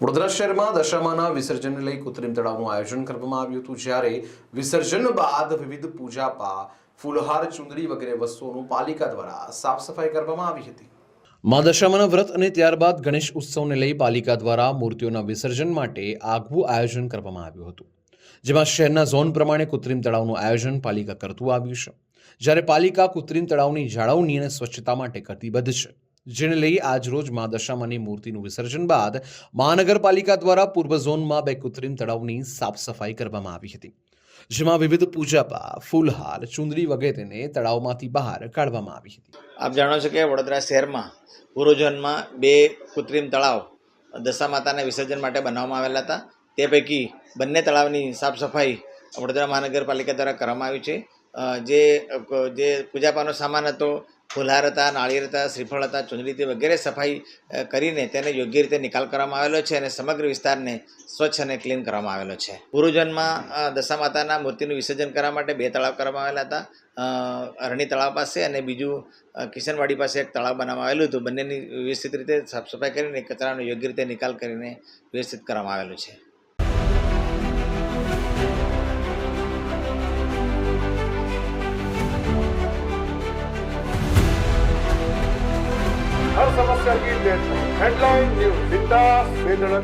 વડોદરા શહેરમાં દશામાના વિસર્જનને લઈ કૃત્રિમ તળાવનું આયોજન કરવામાં આવ્યું હતું જ્યારે વિસર્જન બાદ વિવિધ પૂજાપા ફૂલહાર ચુંદડી વગેરે વસ્તુઓનું પાલિકા દ્વારા સાફ સફાઈ કરવામાં આવી હતી. મા દશામાના વ્રત અને ત્યારબાદ ગણેશ ઉત્સવને લઈ પાલિકા દ્વારા મૂર્તિઓના વિસર્જન માટે આગવું આયોજન કરવામાં આવ્યું હતું. જેમાં શહેરના ઝોન પ્રમાણે કૃત્રિમ તળાવનું આયોજન પાલિકા કરતું આવ્યું છે. જ્યારે પાલિકા કૃત્રિમ તળાવની જાળવણી અને સ્વચ્છતા માટે કટિબદ્ધ છે. જેને લઈ આજરોજ મા દશામાની મૂર્તિનું વિસર્જન બાદ મહાનગરપાલિકા દ્વારા પૂર્વ ઝોનમાં બે કૃત્રિમ તળાવની સાફ સફાઈ કરવામાં આવી હતી, જેમાં વિવિધ પૂજાપા ફૂલહાર ચુંદડી વગેરેને તળાવમાંથી બહાર કાઢવામાં આવી હતી. આપ જાણો છો કે વડોદરા શહેરમાં પૂર્વજોનમાં બે કૃત્રિમ તળાવ દશા માતાના વિસર્જન માટે બનાવવામાં આવેલા હતા. તે પૈકી બંને તળાવની સાફ સફાઈ વડોદરા મહાનગરપાલિકા દ્વારા કરવામાં આવી છે. જે જે પૂજાપાનો સામાન હતો ફુલહાર હતા, નાળિયેર હતા, શ્રીફળ હતા ચુંદડીથી વગેરે સફાઈ કરીને તેને યોગ્ય રીતે નિકાલ કરવામાં આવેલો છે અને સમગ્ર વિસ્તારને સ્વચ્છ અને ક્લીન કરવામાં આવેલો છે. પૂર્વજન્મમાં દશા માતાના મૂર્તિનું વિસર્જન કરવા માટે બે તળાવ કરવામાં આવેલા હતા. અરણી તળાવ પાસે અને બીજું કિશનવાડી પાસે એક તળાવ બનાવવામાં આવેલું હતું. બંનેની વ્યવસ્થિત રીતે સાફ સફાઈ કરીને કચરાનો યોગ્ય રીતે નિકાલ કરીને વ્યવસ્થિત કરવામાં આવેલું છે. हर समस्या की डेट हेडलाइन न्यूज बिंदास बेधड़क